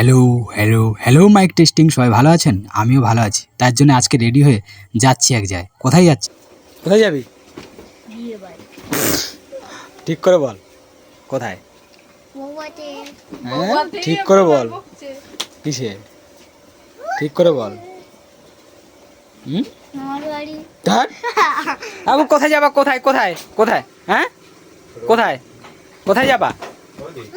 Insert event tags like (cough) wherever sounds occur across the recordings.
Hello hello hello mike testing সবাই ভালো আছেন? আমিও ভালো আছি। তার জন্য আজকে রেডি হয়ে যাচ্ছি এক জায়গায়। কোথায় যাচ্ছি? কোথায় যাবি? ঠিক করে বল। কোথায়? হ্যাঁ? ঠিক করে বল। কিসে? ঠিক করে বল। হুম? আমার বাড়ি। ধর। আবু কোথায় যাবা? কোথায়? কোথায়? কোথায়? হ্যাঁ? কোথায়? কোথায় যাবা?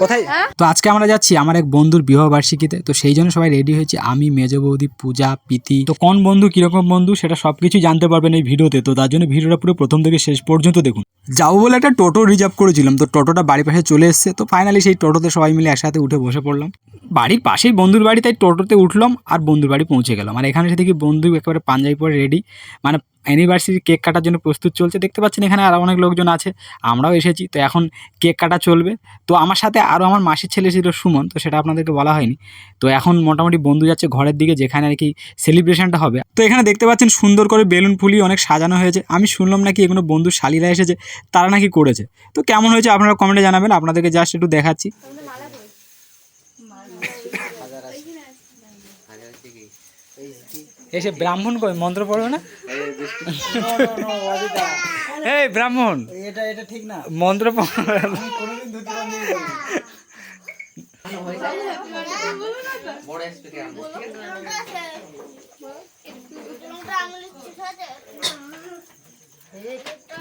কোথায়? তো আজকে আমরা যাচ্ছি আমার এক বন্ধুর বিবাহ বার্ষিকীতে। তো সেই জন্য সবাই রেডি হয়েছে। আমি মেজ বৌদি পূজা প্রীতি। তো কোন বন্ধু কীরকম বন্ধু সেটা সব কিছু জানতে পারবেন এই ভিডিওতে। তো তার জন্য ভিডিওটা পুরো প্রথম থেকে শেষ পর্যন্ত দেখুন। যাব বলে একটা টোটো রিজার্ভ করেছিলাম। তো টোটোটা বাড়ির পাশে চলে এসেছে। তো ফাইনালি সেই টোটোতে সবাই মিলে একসাথে উঠে বসে পড়লাম। বাড়ির পাশেই বন্ধুর বাড়ি তাই টোটোতে উঠলাম আর বন্ধুর বাড়ি পৌঁছে গেলাম। আর এখানে এসে দেখি বন্ধু একেবারে পাঞ্জাবি পরে রেডি মানে অ্যানিভার্সারি কেক কাটার জন্য প্রস্তুত চলছে। দেখতে পাচ্ছেন এখানে আরও অনেক লোকজন আছে আমরাও এসেছি। তো এখন কেক কাটা চলবে। তো আমার সাথে আরও আমার মাসির ছেলে ছিল সুমন তো সেটা আপনাদেরকে বলা হয়নি। তো এখন মোটামুটি বন্ধু যাচ্ছে ঘরের দিকে যেখানে আর কি সেলিব্রেশনটা হবে। তো এখানে দেখতে পাচ্ছেন সুন্দর করে বেলুন ফুলিয়ে অনেক সাজানো হয়েছে। আমি শুনলাম নাকি এগুলো বন্ধু শালিরা এসেছে তারা নাকি করেছে। তো কেমন হয়েছে আপনারা কমেন্টে জানাবেন আপনাদেরকে জাস্ট একটু দেখাচ্ছি। এসে ব্রাহ্মণ কই? মন্ত্র পড়বে না? (laughs) এই ব্রাহ্মণ। এটা এটা ঠিক না। মন্ত্র।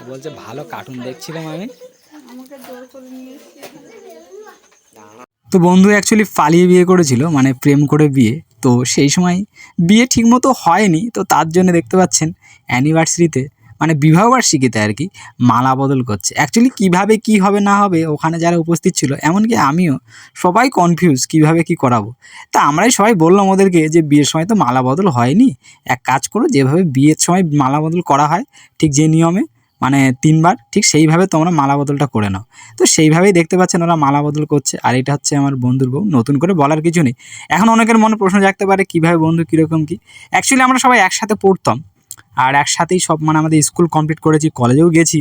বলছে ভালো কার্টুন দেখছিলাম আমি। তো বন্ধু অ্যাকচুয়ালি পালিয়ে বিয়ে করেছিল মানে প্রেম করে বিয়ে। তো সেই সময় বিয়ে ঠিকমতো হয়নি, তো তার জন্য দেখতে পাচ্ছেন অ্যানিভার্সারিতে মানে বিবাহবার্ষিকীতে আর কি মালা বদল করছে। অ্যাকচুয়ালি কীভাবে কি হবে না হবে ওখানে যারা উপস্থিত ছিল, এমনকি আমিও সবাই কনফিউজ কীভাবে কি করাবো। তা আমরাই সবাই বললাম ওদেরকে যে বিয়ের সময় তো মালা বদল হয়নি। এক কাজ করো, যেভাবে বিয়ের সময় মালা বদল করা হয়, ঠিক যে নিয়মে মানে তিনবার, ঠিক সেইভাবে তোমরা মালা বদলটা করে নাও। তো সেইভাবেই দেখতে পাচ্ছেন ওরা মালা বদল করছে। আর এটা হচ্ছে আমার বন্ধুর বউ, নতুন করে বলার কিছু নেই। এখন অনেকের মনে প্রশ্ন জাগতে পারে, কীভাবে বন্ধু কীরকম কী? অ্যাকচুয়ালি আমরা সবাই একসাথে পড়তাম। আর একসাথেই সব মানে আমাদের স্কুল কমপ্লিট করেছি, কলেজেও গেছি।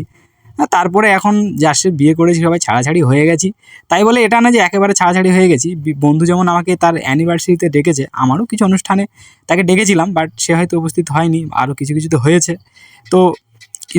তারপরে এখন যার বিয়ে করেছি, সবাই ছাড়াছাড়ি হয়ে গেছি। তাই বলে এটা না যে একেবারে ছাড়াছাড়ি হয়ে গেছি। বন্ধু যেমন আমাকে তার অ্যানিভার্সারিতে ডেকেছে, আমারও কিছু অনুষ্ঠানে তাকে ডেকেছিলাম বাট সে হয়তো উপস্থিত হয়নি, আরও কিছু কিছু তো হয়েছে। তো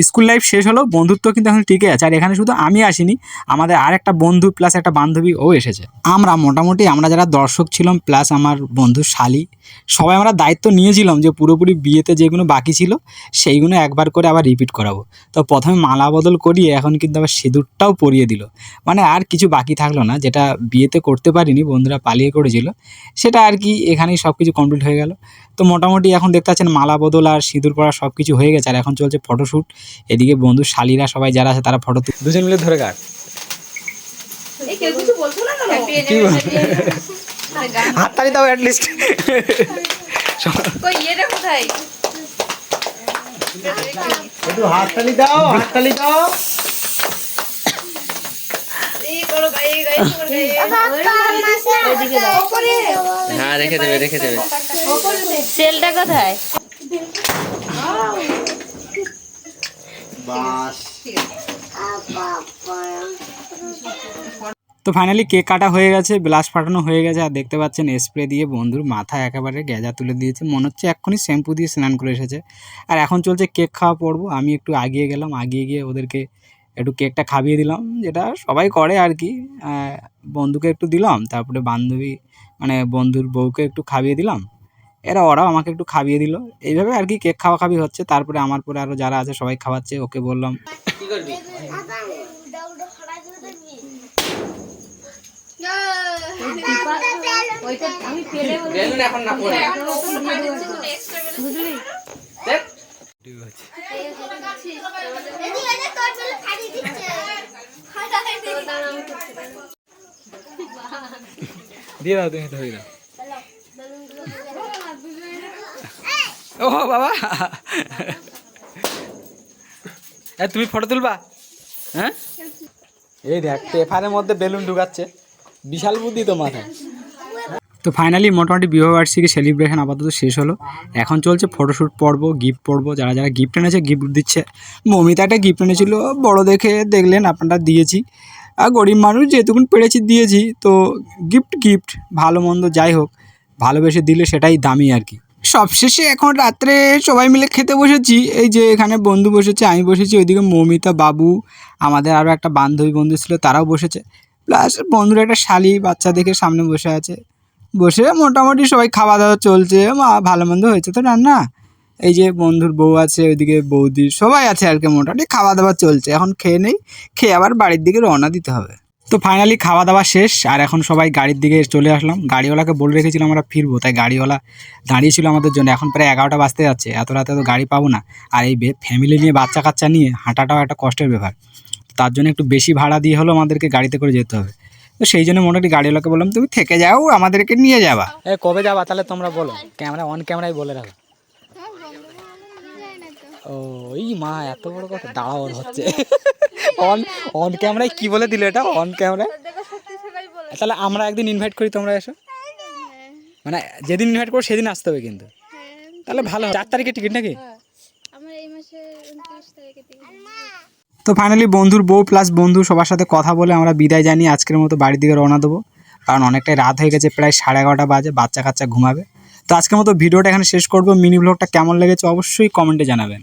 স্কুল লাইফ শেষ হলো, বন্ধুত্ব কিন্তু এখন টিকে আছে। আর এখানে শুধু আমি আসিনি, আমাদের আর একটা বন্ধু প্লাস একটা বান্ধবী ও এসেছে। আমরা মোটামুটি, আমরা যারা দর্শক ছিলাম প্লাস আমার বন্ধু শালি, সবাই আমরা দায়িত্ব নিয়েছিলাম যে পুরোপুরি বিয়েতে যেগুলো বাকি ছিল, সেইগুলো একবার করে আবার রিপিট করাবো। তো প্রথমে মালা বদল করিয়ে এখন কিন্তু আবার সিঁদুরটাও পরিয়ে দিল। মানে আর কিছু বাকি থাকল না, যেটা বিয়েতে করতে পারিনি, বন্ধুরা পালিয়ে করেছিল, সেটা আর কি এখানেই সব কিছু কমপ্লিট হয়ে গেল। তো মোটামুটি এখন দেখতে পাচ্ছেন মালা বদল আর সিঁদুর পরা সব কিছু হয়ে গেছে। আর এখন চলছে ফটোশ্যুট এদিকে বন্ধু শালিরা সবাই যারা আছে তারা ফটো দুজন মিলে ধরে কাট দাও অ্যাটলিস্ট কোথায়? হাততালি দাও হাততালি দাও এই করো গায়ে গায়ে তোমার গায়ে ওপরে হ্যাঁ রেখে দেবে রেখে দেবে। সেলটা কোথায়? তো ফাইনালি কেক কাটা হয়ে গেছে ব্লাশ ফাটানো হয়ে গেছে আর দেখতে পাচ্ছেন স্প্রে দিয়ে বন্ধুর মাথা একেবারে গেজা তুলে দিয়েছে। মনে হচ্ছে এক্ষুনি শ্যাম্পু দিয়ে স্নান করে এসেছে। আর এখন চলছে কেক খাওয়া পর্ব আমি একটু আগিয়ে গেলাম আগিয়ে গিয়ে ওদেরকে একটু কেকটা খাইয়ে দিলাম যেটা সবাই করে আর কি। বন্ধুকে একটু দিলাম তারপরে বান্ধবী মানে বন্ধুর বউকে একটু খাইয়ে দিলাম। এরা ওরাও আমাকে একটু খাইয়ে দিল। এইভাবে আর কি কেক খাওয়া খাবি হচ্ছে। তারপরে আমার পরে আরও যারা আছে সবাই খাওয়াচ্ছে ওকে বললাম। কি এখন না পড়ে দেখ দিয়ে দাও তুমি ধরে দাও ও বাবা। এ, তুমি ফটো তুলবা? হ্যাঁ? এই দেখ পেপারের মধ্যে বেলুন ঢুকাচ্ছে। বিশাল বুদ্ধি তো মাথায়। তো ফাইনালি মোটামুটি বিবাহবার্ষিকী সেলিব্রেশন আপাতত শেষ হলো। এখন চলছে ফটোশ্যুট পর্ব গিফট পর্ব। যারা যারা গিফট এনেছে গিফট দিচ্ছে। মমিতা একটা গিফট এনেছিল। বড় দেখে দেখলেন আপনারা দিয়েছি। আর গরিব মানুষ যেটুকুন পেরেছি দিয়েছি, তো গিফট গিফট ভালো মন্দ যাই হোক, ভালোবেসে দিলে সেটাই দামি আর কি। সবশেষে এখন রাত্রে সবাই মিলে খেতে বসেছি, এই যে এখানে বন্ধু বসেছে, আমি বসেছি, ওইদিকে মৌমিতা বাবু, আমাদের আরও একটা বান্ধবী বন্ধু ছিল, তারাও বসেছে। প্লাস বন্ধুরা একটা শালি বাচ্চা দেখে সামনে বসে আছে। বসে মোটামুটি সবাই খাওয়া দাওয়া চলছে, মা ভালো মন্দ হয়েছে তো রান্না? এই যে বন্ধুর বউ আছে, ওইদিকে বৌদি, সবাই আছে আর কি মোটামুটি। খাওয়া দাওয়া চলছে, এখন খেয়ে নেই, খেয়ে আবার বাড়ির দিকে রওনা দিতে হবে। তো ফাইনালি খাওয়া দাওয়া শেষ, আর এখন সবাই গাড়ির দিকে চলে আসলাম। গাড়িওয়ালাকে বলে রেখেছিলাম আমরা ফিরবো, তাই গাড়িওয়ালা দাঁড়িয়েছিল আমাদের জন্য। এখন প্রায় এগারোটা বাজতে যাচ্ছে, এত রাতে তো গাড়ি পাবো না। আর এই ফ্যামিলি নিয়ে বাচ্চা কাচ্চা নিয়ে হাঁটাটাও একটা কষ্টের ব্যাপার। তার জন্য একটু বেশি ভাড়া দিয়ে হলেও আমাদেরকে গাড়িতে করে যেতে হবে। তো সেই জন্য মোটামুটি গাড়িওয়ালাকে বললাম, তুমি থেকে যাও, আমাদেরকে নিয়ে যাবা। কবে যাবা তাহলে তোমরা বলো। ক্যামেরা অন ক্যামেরায় বলে রাখো। ও এই মা এত বড় কথা? দাঁড়াও হচ্ছে। অন অন ক্যামেরায় কি বলে দিলে এটা? অন ক্যামেরায় তাহলে আমরা একদিন ইনভাইট করি তোমরা এসো। মানে যেদিন ইনভাইট করো সেদিন আসতে হবে কিন্তু। তাহলে ভালো চার তারিখে টিকিট নাকি? তারিখে তো ফাইনালি বন্ধুর বউ প্লাস বন্ধু সবার সাথে কথা বলে আমরা বিদায় জানিয়ে আজকের মতো বাড়ির দিকে রওনা দেবো। কারণ অনেকটাই রাত হয়ে গেছে প্রায় সাড়ে এগারোটা বাজে বাচ্চা কাচ্চা ঘুমাবে। তো আজকের মতো ভিডিওটা এখানে শেষ করব। মিনি ব্লগটা কেমন লেগেছে অবশ্যই কমেন্টে জানাবেন।